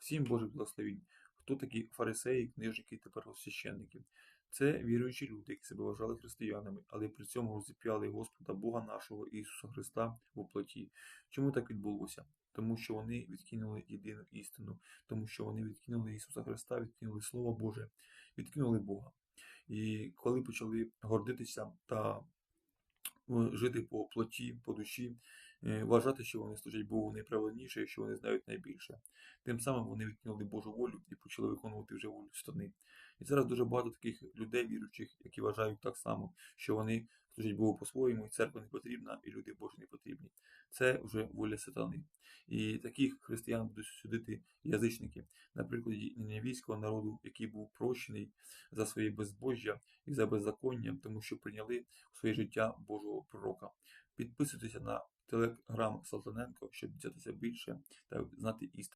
Всім Божих благословінь. Хто такі фарисеї, книжники та первосвященники? Це віруючі люди, які себе вважали християнами, але при цьому розіп'яли Господа Бога нашого Ісуса Христа в плоті. Чому так відбулося? Тому що вони відкинули єдину істину, тому що вони відкинули Ісуса Христа, відкинули Слово Боже, відкинули Бога. І коли почали гордитися та е, жити по плоті, по душі, вважати, що вони служать Богу найправильніше, що вони знають найбільше. Тим самим вони відкинули Божу волю і почали виконувати вже волю сатани. І зараз дуже багато таких людей віруючих, які вважають так само, що вони служать Богу по-своєму, і церква не потрібна, і люди Божі не потрібні. Це вже воля сатани. І таких християн будуть судити язичники, на прикладі народу, який був прощений за своє безбожжя і за беззаконня, тому що прийняли у своє життя Божого пророка. Підписуйтеся на телеграм Салтаненко, щоб дізнатися більше та знати істину.